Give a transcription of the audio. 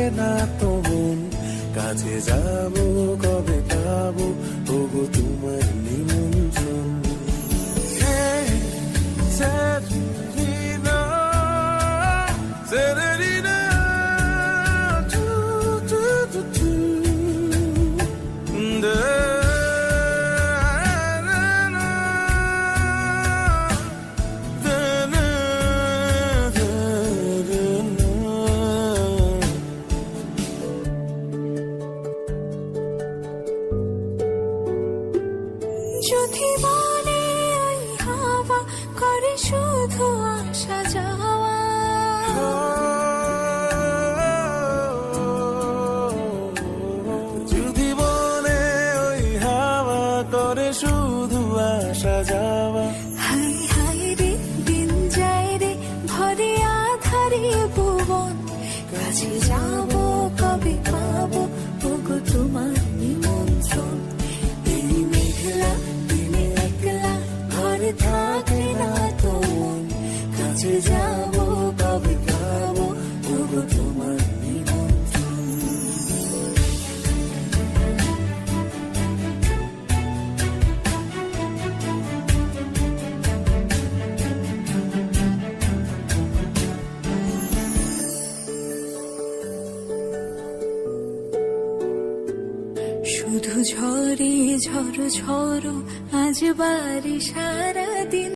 থাকে না তো কাছে যাব কবে পাবো? যদি মনে হাওয়া করে শুধু আসা যাওয়া। যদি বলে ওই হাওয়া করে শুধু আসা যাওয়া। হাই হাই রে দিন যায় রে ভরে আধারে ভুবন। কাছে যাব কাছে যাব কবে ওগো তোমার শুধু ঝরে ঝড় ঝড় আজ বাড়ি সারা দিন